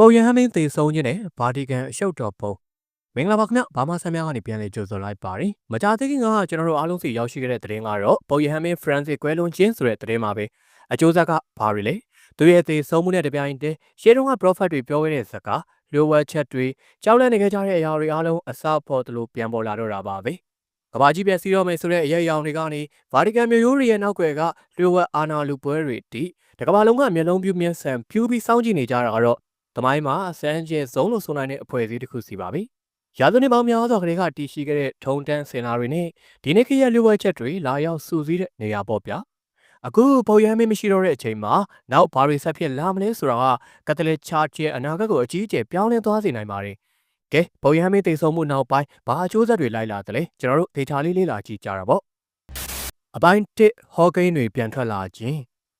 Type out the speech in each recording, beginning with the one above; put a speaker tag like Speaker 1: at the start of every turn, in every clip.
Speaker 1: ပုံရဟန်းမင်းသေဆုံးခြင်းနဲ့ဗာတီကန်အရှုပ်တော်ပုံမင်္ဂလာပါခင်ဗျဘာမဆမ်းများကနေပြန်လည်ကြိုဆိုလိုက်ပါတယ်မကြာသေးခင်ကကျွန်တော်တို့အားလုံးစီရောက်ရှိခဲ့တဲ့သတင်းကတော့ပုံရဟန်းမင်းဖရန်စစ်ကွဲလွန်ခြင်းဆိုတဲ့သတင်းပါပဲအကျိုးဆက်ကဘာတွေလဲသူရဲ့သေဆုံးမှုနဲ့တပြိုင်တည်းရှေးတုန်းက prophet တွေပြောခဲ့တဲ့ဇာတ်ကလျှို့ဝှက်ချက်တွေကြောက်လန့်နေကြတဲ့အရာတွေအားလုံးအစဖို့တလို့ပြန်ပေါ်လာတော့တာပါပဲကဘာကြီးပြစီတော့မယ်ဆိုတဲ့အရေးအယောင်တွေကနေဗာတီကန်မြို့ရိုးတွေရဲ့နောက်ွယ်ကလျှို့ဝှက်အာနာလူပွဲတွေတိတကဘာလုံးကမျက်လုံးပြူးမျက်စံဖြူးပြီးစောင့်ကြည့်နေကြတာကတော့ သမိုင်းမှာဆန်းကျဲဆုံးလို့ဆိုနိုင်တဲ့အဖွဲ့အစည်းတစ်ခုစီပါပဲ။ရာဇဝင်ပေါင်းများစွာကလေးကတည်ရှိခဲ့တဲ့ထုံတန်းစင်နာတွေနဲ့ဒီနေ့ခေတ်ရဲ့လူဝဲချက်တွေလာရောက်စူးစီးတဲ့နေရာပေါ့ဗျာ။အခုပေါ်ရမ်းမင်းမရှိတော့တဲ့အချိန်မှာနောက်ဘာတွေဆက်ဖြစ်လာမလဲဆိုတာကကက်သလစ်ချာချ်ရဲ့အနာဂတ်ကိုအကြီးအကျယ်ပြောင်းလဲသွားစေနိုင်ပါတယ်။ကဲပေါ်ရမ်းမင်းတည်ဆုံမှုနောက်ပိုင်းဘာအကျိုးဆက်တွေလိုက်လာတယ်လဲကျွန်တော်တို့ဒေတာလေးလေးလာကြည့်ကြတာပေါ့။အပိုင်း1ဟော့ကိန်းတွေပြန်ထွက်လာခြင်း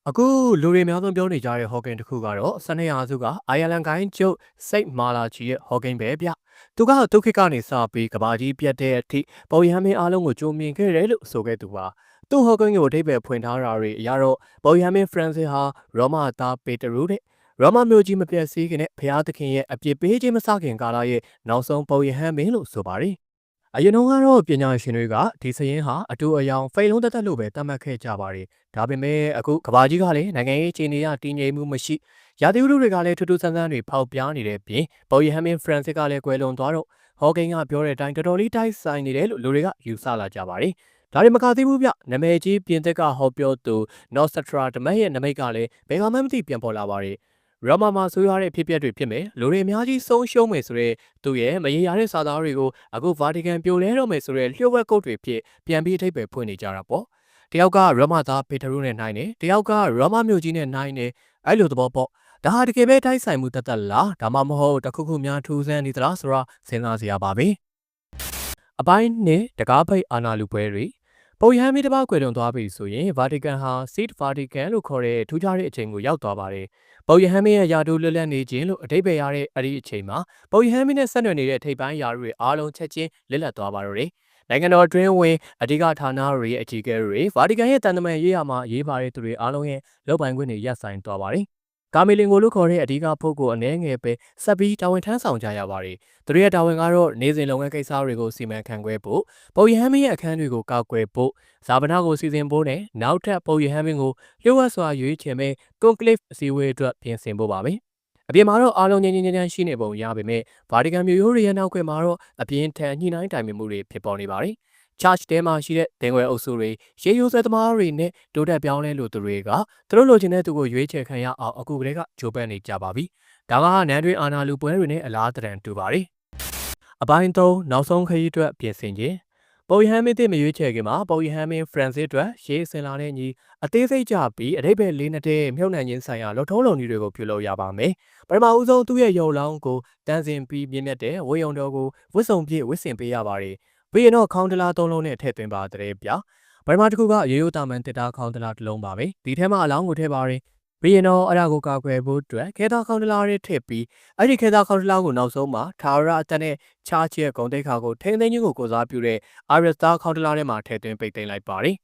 Speaker 1: အခုလူတွေအများဆုံးပြောနေကြတဲ့ဟော့ကင်တစ်ခုကတော့ဆန်နေရာစုကအိုင်ယာလန်ကိုင်းကျုပ်စိတ်မာလာချီရဲ့ဟော့ကင်ပဲဗျသူကဒုက္ခကနေစပြီးကဘာကြီးပြတ်တဲ့အထိပေါ်ရဟမင်းအားလုံးကိုကြိုမြင်ခဲ့တယ်လို့ဆိုခဲ့သူပါသူဟော့ကင်ကိုအထိပ္ပယ်ဖွင့်ထားတာတွေအရတော့ပေါ်ရဟမင်းဖရန်စစ်ဟာရောမသားပေတရုတဲ့ရောမမျိုးကြီးမပြတ်စည်းခင်နဲ့ဖျားသခင်ရဲ့အပြစ်ပေးခြင်းမစခင်ကာလရဲ့နောက်ဆုံးပေါ်ရဟမင်းလို့ဆိုပါတယ် အရင်တော့ကတော့ပညာရှင်တွေကဒီစရင်ဟာအတူအယောင်ဖိန်လုံးတက်တက်လို့ပဲသတ်မှတ်ခဲ့ကြပါတယ်။ဒါပေမဲ့အခုကဘာကြီးကလည်းနိုင်ငံရေးအခြေအနေအရတည်ငြိမ်မှုမရှိရာသီဥတုတွေကလည်းထူးထူးဆန်းဆန်းတွေဖောက်ပြားနေတဲ့ပြင်ပေါ်ရီဟမ်မင်ဖရန်စစ်ကလည်းကွယ်လွန်သွားတော့ဟော့ကိန်းကပြောတဲ့အတိုင်းတော်တော်လေးတိုက်ဆိုင်နေတယ်လို့လူတွေကယူဆလာကြပါတယ်။ဒါတွေမကသေးဘူးဗျ။နာမည်ကြီးပြင်သစ်ကဟောပြောသူ Nostra ဓမတ်ရဲ့နမိတ်ကလည်းဘယ်ကမှမသိပြန်ပေါ်လာပါတယ်။ ရမမာဆိုရတဲ့ဖြစ်ပျက်တွေဖြစ်မယ်လူတွေအများကြီးဆုံးရှုံးမယ်ဆိုတော့သူ့ရဲ့မရေရာတဲ့စာသားတွေကိုအခုဗာတီကန်ပြိုလဲတော့မယ်ဆိုတော့လျှို့ဝှက်ကုတ်တွေဖြစ်ပြန်ပြီးအထိပ္ပယ်ဖွင့်နေကြတာပေါ့တယောက်ကရမသားပေတရုနဲ့နိုင်တယ်တယောက်ကရမမြို့ကြီးနဲ့နိုင်တယ်အဲ့လိုသဘောပေါ့ဒါဟာတကယ်ပဲတိုက်ဆိုင်မှုတသက်လားဒါမှမဟုတ်တခုခုများထူးဆန်းနေသလားဆိုတော့စဉ်းစားစရာပါပဲအပိုင်းနဲ့တကားဖိတ်အာနာလူပွဲတွေ ပုံရဟန်းမီတပါးကွယ်လွန်သွားပြီဆိုရင်ဗာတီကန်ဟာ Seat Vatican လို့ခေါ်တဲ့ထူးခြားတဲ့အချိန်ကိုရောက်သွားပါတယ်။ပုံရဟန်းမင်းရဲ့ယာတူလွတ်လပ်နေခြင်းလို့အတိတ်ပဲရတဲ့အဲ့ဒီအချိန်မှာပုံရဟန်းမင်းနဲ့ဆက်နွယ်နေတဲ့ထိပ်ပိုင်းယာတွေအားလုံးချက်ချင်းလစ်လပ်သွားပါတော့တယ်။နိုင်ငံတော်တွင်းဝင်အဓိကဌာနတွေရဲ့အကြီးအကဲတွေဗာတီကန်ရဲ့တန်တမန်ရေးရာမှာရေးပါတဲ့သူတွေအားလုံးရဲ့လုပ်ပိုင်ခွင့်တွေရပ်ဆိုင်သွားပါတယ် ကာမီလင်ကိုလို့ခေါ်တဲ့အဓိကပုဂ္ဂိုလ်အနှဲငယ်ပဲဆက်ပြီးတာဝန်ထမ်းဆောင်ကြရပါတယ်။သူတို့ရဲ့တာဝန်ကတော့နေစဉ်လုပ်ငန်းကိစ္စတွေကိုစီမံခန့်ခွဲဖို့ပုံရဟန်းမင်းရဲ့အခန်းတွေကိုကောက်ွယ်ဖို့ဇာပနာကိုစီစဉ်ဖို့နဲ့နောက်ထပ်ပုံရဟန်းမင်းကိုလျှို့ဝှက်စွာရွေးချယ်မဲ့ conclave အစည်းအဝေးအတွက်ပြင်ဆင်ဖို့ပါပဲ။အပြင်မှာတော့အားလုံးငြင်းငြင်းငြင်းရှိနေပုံရပေမဲ့ဗာတီကန်မြို့ရိုးတွေရဲ့နောက်ွယ်မှာတော့အပြင်ထန်ညှိနှိုင်းတိုင်ပင်မှုတွေဖြစ်ပေါ်နေပါတယ်။ charge ထဲမှာရှိတဲ့တင်ွယ်အုပ်စုတွေရေရိုးဆွဲသမားတွေနဲ့တိုးတက်ပြောင်းလဲလို့သူတွေကသူတို့လိုချင်တဲ့သူကိုရွေးချယ်ခံရအောင်အခုကလေးကကြိုးပမ်းနေကြပါပြီ။ဒါကနန်းတွင်အာနာလူပွဲတွေနဲ့အလားတန်တူပါတယ်။အပိုင်း၃နောက်ဆုံးခရီးအတွက်ပြင်ဆင်ခြင်းပေါ်ယဟန်မင်းတဲ့မရွေးချယ်ခင်မှာပေါ်ယဟန်မင်းဖရန်စစ်အတွက်ရေးစင်လာတဲ့ညီအသေးစိတ်ကြပြီးအတိတ်ပဲလေးနှစ်တဲ့မြုပ်နှံခြင်းဆိုင်ရာလှထုံးလုံကြီးတွေကိုပြုလုပ်ရပါမယ်။ပထမဦးဆုံးသူ့ရဲ့ရုံလောင်းကိုတန်းစင်ပြီးမြင့်မြတ်တဲ့ဝေယုံတော်ကိုဝစ်စုံပြည့်ဝစ်စင်ပေးရပါတယ်။ ပြီးရင်တော့ခေါင်းတလားသုံးလုံးနဲ့ထည့်သွင်းပါတဲ့ဗျာပထမတစ်ခုကရေရိုးတာမန်တစ်တာခေါင်းတလားတစ်လုံးပါပဲဒီထဲမှာအလောင်းကိုထည့်ပါရင်ပြီးရင်တော့အဲ့ဒါကိုကာကွယ်ဖို့အတွက်ခဲသားခေါင်းတလားတွေထည့်ပြီးအဲ့ဒီခဲသားခေါင်းတလားကိုနောက်ဆုံးမှာထာဝရအတက်နဲ့ချားချဲဂုံတိတ်ခါကိုထိန်းသိမ်းခြင်းကိုကိုစားပြုတဲ့အာရစ်သားခေါင်းတလားထဲမှာထည့်သွင်းပိတ်သိမ်းလိုက်ပါတယ်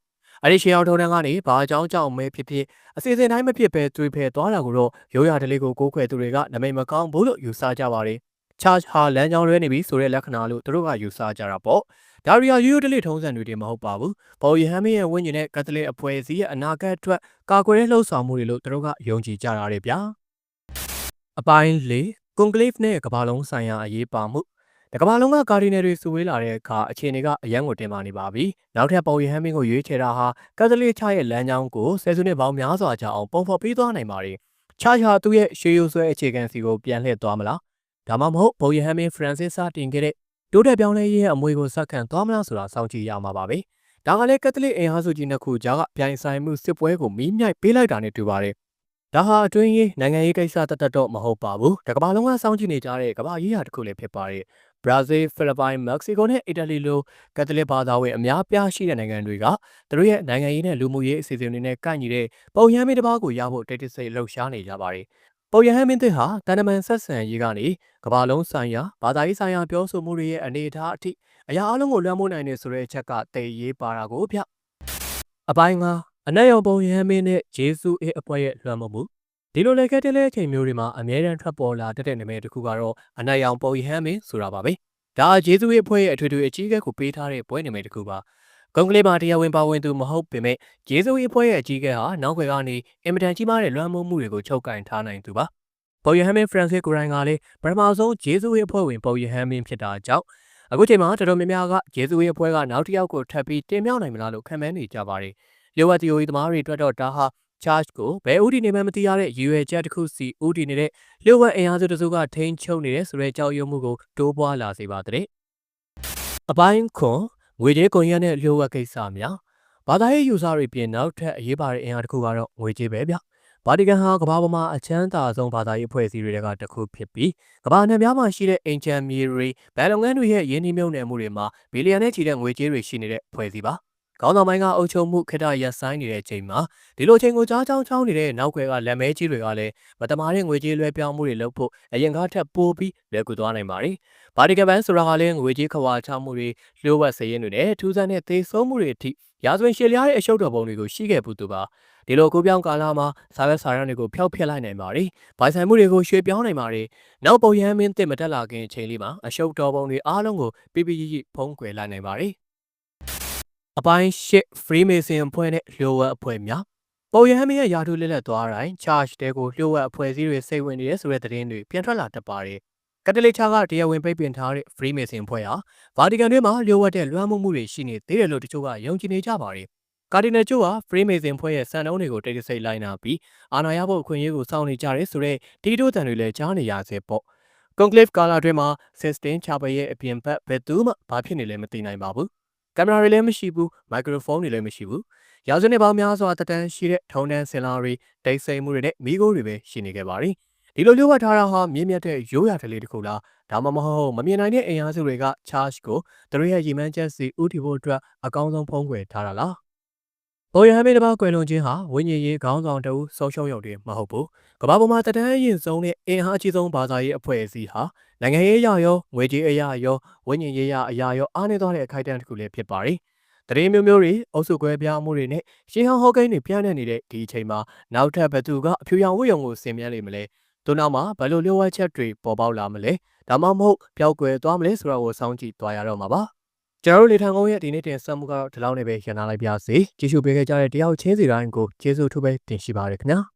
Speaker 1: အဲ့ဒီရှေးအောင်ထုံးတန်းကနေဘာအကြောင်းကြောင့်မဲဖြစ်ဖြစ်အစီအစဉ်တိုင်းမဖြစ်ပဲတွေးဖယ်သွားတာကိုတော့ရိုးရာတလေးကိုကိုးခွဲသူတွေကနမိတ်မကောင်းဘူးလို့ယူဆကြပါတယ် charge ဟာလမ်းကြောင်းလွဲနေပြီဆိုတဲ့လက္ခဏာလို့သူတို့ကယူဆကြတာပေါ့ဒါရီယာရိုးရိုးတလေးထုံးစံတွေတင်မဟုတ်ပါဘူးဘော်ယဟန်မင်းရဲ့ဝိညာဉ်နဲ့ကက်သလစ်အဖွဲ့အစည်းရဲ့အနာဂတ်အတွက်ကာကွယ်တဲ့လှုပ်ဆောင်မှုတွေလို့သူတို့ကယုံကြည်ကြတာတွေဗျာအပိုင်း၄ကွန်ကလစ်နဲ့ကဘာလုံးဆိုင်ရာအရေးပါမှုတကဘာလုံးကကာဒီနယ်တွေစုဝေးလာတဲ့အခါအခြေအနေကအရန်ကိုတင်ပါနေပါပြီ။နောက်ထပ်ပေါ်ရဟန်းမင်းကိုရွေးချယ်တာဟာကက်သလစ်ချရဲ့လမ်းကြောင်းကိုဆယ်စုနှစ်ပေါင်းများစွာကြာအောင်ပုံဖော်ပေးသွားနိုင်ပါတယ်။ချာချာသူ့ရဲ့ရှေးရိုးဆွဲအခြေခံစီကိုပြန်လှည့်သွားမလား ဒါမှမဟုတ်ဘိုယဟန်မင်းဖရန်စစ်စတင်ခဲ့တဲ့တိုးတက်ပြောင်းလဲရေးရဲ့အမွေကိုစက္ကန့်သွားမလားဆိုတာစောင့်ကြည့်ရမှာပါပဲ။ဒါကလည်းကက်သလစ်အင်အားစုကြီးနှစ်ခုကြားကပြိုင်ဆိုင်မှုစစ်ပွဲကိုမီးမြိုက်ပေးလိုက်တာနဲ့တူပါတယ်။ဒါဟာအတွင်းရေးနိုင်ငံရေးကိစ္စတတ်တတော့မဟုတ်ပါဘူး။တကမ္ဘာလုံးကစောင့်ကြည့်နေကြတဲ့ကမ္ဘာရေးရာတစ်ခုလည်းဖြစ်ပါတယ်။ဘရာဇီးဖိလစ်ပိုင်မက္ကဆီကိုနဲ့အီတလီလိုကက်သလစ်ဘာသာဝင်အများပြားရှိတဲ့နိုင်ငံတွေကသူတို့ရဲ့နိုင်ငံရေးနဲ့လူမှုရေးအစီအစဉ်တွေနဲ့ကိုက်ညီတဲ့ပုံရမ်းမင်းတစ်ပါးကိုရဖို့တိတ်တိတ်ဆိတ်လှုပ်ရှားနေကြပါတယ် ပေါ်ရဟန်းမင်းသစ်ဟာတန်တမန်ဆက်ဆံရေးကနေကမ္ဘာလုံးဆိုင်ရာဘာသာရေးဆိုင်ရာပြောဆိုမှုတွေရဲ့အနေအထားအထိအရာအလုံးကိုလွှမ်းမိုးနိုင်နေဆိုတဲ့အချက်ကတည်ရေးပါတာကိုဗျအပိုင်းကအနက်ရောင်ပုံရဟန်းမင်းနဲ့ဂျေစုအေးအဖွဲ့ရဲ့လွှမ်းမိုးမှုဒီလိုလေကက်တဲလဲအချိန်မျိုးတွေမှာအမြဲတမ်းထွက်ပေါ်လာတတ်တဲ့နာမည်တစ်ခုကတော့အနက်ရောင်ပေါ်ရီဟမ်မင်းဆိုတာပါပဲဒါကဂျေဇုရဲ့အဖွဲ့ရဲ့အထွေထွေအကြီးအကဲကိုပေးထားတဲ့ပွဲနာမည်တစ်ခုပါ ကွန်ကလေးမှာတရားဝင်ပါဝင်သူမဟုတ်ပေမဲ့ဂျေဇုရဲ့အဖွဲ့ရဲ့အကြီးအကဲဟာနောက်ွယ်ကနေအင်မတန်ကြီးမားတဲ့လွှမ်းမိုးမှုတွေကိုချုပ်ကင်ထားနိုင်သူပါပေါ်ရီဟမ်မင်းဖရန်စစ်ကိုရိုင်းကလည်းပထမဆုံးဂျေဇုရဲ့အဖွဲ့ဝင်ပေါ်ရီဟမ်မင်းဖြစ်တာကြောင့်အခုချိန်မှာတော်တော်များများကဂျေဇုရဲ့အဖွဲ့ကနောက်တစ်ယောက်ကိုထပ်ပြီးတင်မြှောက်နိုင်မလားလို့ခံမှန်းနေကြပါတယ်လျှို့ဝှက်တီယိုရီသမားတွေအတွက်တော့ဒါဟာ charge ကိုဘယ်ဥတီနေမှမသိရတဲ့ရည်ရွယ်ချက်တစ်ခုစီဥတီနေတဲ့လျှို့ဝှက်အင်အားစုတစုကထိန်းချုပ်နေတဲ့ဆိုတဲ့ကြောက်ရွံ့မှုကိုတိုးပွားလာစေပါတဲ့အပိုင်းခွန် ငွေကြေးကွန်ရက်နဲ့လျှို့ဝှက်ကိစ္စများဘာသာရေးယူဆတွေပြင်နောက်ထပ်အရေးပါတဲ့အင်အားတစ်ခုကတော့ငွေကြေးပဲဗျဗာတီကန်ဟာကမ္ဘာပေါ်မှာအချမ်းသာဆုံးဘာသာရေးအဖွဲ့အစည်းတွေကတစ်ခုဖြစ်ပြီးကမ္ဘာနယ်များမှာရှိတဲ့အင်ဂျင်မြေတွေဘယ်လုပ်ငန်းတွေရဲ့ရင်းနှီးမြှုပ်နှံမှုတွေမှာဘီလီယံနဲ့ချီတဲ့ငွေကြေးတွေရှိနေတဲ့အဖွဲ့အစည်းပါ ခေါင်းဆောင်ပိုင်းကအုပ်ချုပ်မှုခေတ္တရပ်ဆိုင်းနေတဲ့အချိန်မှာဒီလိုချိန်ကိုကြားချောင်းချောင်းနေတဲ့နောက်ွယ်ကလက်မဲကြီးတွေကလည်းမတမာတဲ့ငွေကြေးလွှဲပြောင်းမှုတွေလုပ်ဖို့အရင်ကထပ်ပိုးပြီးလွယ်ကူသွားနိုင်ပါတယ်။ဗာတီကန်ဘန်ဆိုတာကလည်းငွေကြေးခွာချမှုတွေလျှို့ဝှက်စည်ရင်တွေနဲ့ထူးဆန်းတဲ့သေဆုံးမှုတွေအထိရာဇဝင်ရှည်လျားတဲ့အရှုပ်တော်ပုံတွေကိုရှိခဲ့ပူသူပါ။ဒီလိုကိုပြောင်းကာလမှာစာရွက်စာတမ်းတွေကိုဖျောက်ဖျက်လိုက်နိုင်ပါတယ်။ဗိုင်ဆိုင်မှုတွေကိုရွှေ့ပြောင်းနိုင်ပါတယ်။နောက်ပုံရမ်းမင်းတင်မတက်လာခင်အချိန်လေးမှာအရှုပ်တော်ပုံတွေအားလုံးကိုပြပြကြီးကြီးဖုံးကွယ်လိုက်နိုင်ပါတယ်။ အပိုင်း၈ Freemason အဖွဲ့နဲ့လျှို့ဝှက်အဖွဲ့များပေါ်ရဟန်းမရဲ့ယာထုလက်လက်သွားတိုင်း charge တဲကိုလျှို့ဝှက်အဖွဲ့အစည်းတွေစိတ်ဝင်နေတဲ့ဆိုတဲ့သတင်းတွေပြန်ထွက်လာတတ်ပါတယ်။ကက်တလစ်ချာကတရားဝင်ပိတ်ပင်ထားတဲ့ Freemason အဖွဲ့ဟာဗာတီကန်တွင်းမှာလျှို့ဝှက်တဲ့လွှမ်းမိုးမှုတွေရှိနေသေးတယ်လို့တချို့ကယုံကြည်နေကြပါတယ်။ကာဒီနယ်ကျိုးဟာ Freemason ဖွဲ့ရဲ့စံနှုန်းတွေကိုတိတ်တဆိတ်လိုက်နာပြီးအာဏာရဖို့အခွင့်အရေးကိုစောင့်နေကြတယ်ဆိုတဲ့ဒီတိုးတန်တွေလည်းကြားနေရစေပေါ့။ Conclave ကာလာတွင်းမှာ Sistine Chapel ရဲ့အပြင်ဘက်ဘယ်သူမှဘာဖြစ်နေလဲမသိနိုင်ပါဘူး။ ကင်မရာတွေလည်းမရှိဘူးမိုက်ခရိုဖုန်းတွေလည်းမရှိဘူးရာဇဝင်တွေပေါင်းများစွာတက်တန်းရှိတဲ့ထုံတန်းစင်လာတွေတိတ်ဆိတ်မှုတွေနဲ့မိခိုးတွေပဲရှိနေခဲ့ပါတယ်ဒီလိုလျှို့ဝှက်ထားတာဟာမြင့်မြတ်တဲ့ရိုးရာထလေးတစ်ခုလားဒါမှမဟုတ်မမြင်နိုင်တဲ့အင်အားစုတွေက charge ကိုသူတို့ရဲ့ရည်မှန်းချက်စီဥတီဖို့အတွက်အကောင်းဆုံးဖုံးကွယ်ထားတာလား ပေါ်ရဟန်းမင်းတစ်ပါးကွယ်လွန်ခြင်းဟာဝိညာဉ်ရေးခေါင်းဆောင်တအုပ်ဆုံးရှုံးရုံတည်းမဟုတ်ဘူးကမ္ဘာပေါ်မှာတတန်းရင်ဆုံးတဲ့အင်အားအကြီးဆုံးဘာသာရေးအဖွဲ့အစည်းဟာနိုင်ငံရေးအရာရောငွေကြေးအရာရောဝိညာဉ်ရေးအရာရောအားနည်းသွားတဲ့အခိုက်အတန့်တစ်ခုလည်းဖြစ်ပါတယ်။တရင်မျိုးမျိုးတွေအုပ်စုကွဲပြားမှုတွေနဲ့ရှင်းဟောင်းဟောကိန်းတွေပြန့်နှံ့နေတဲ့ဒီအချိန်မှာနောက်ထပ်ဘသူကအဖြူရောင်ဝတ်ရုံကိုဆင်မြန်းလိမ့်မလဲ။သူနောက်မှာဘယ်လိုလျှို့ဝှက်ချက်တွေပေါ်ပေါက်လာမလဲ။ဒါမှမဟုတ်ပျောက်ကွယ်သွားမလဲဆိုတာကိုစောင့်ကြည့်သွားရတော့မှာပါ။ ကျွန်တော်တို့လေထံကုန်းရဲ့ဒီနေ့တင်ဆက်မှုကတော့ဒီလောက်နဲ့ပဲရန်နာလိုက်ပါစေ။ကြည့်ရှုပေးခဲ့ကြတဲ့တယောက်ချင်းစီတိုင်းကိုကျေးဇူးထူးပဲတင်ရှိပါရခင်ဗျာ။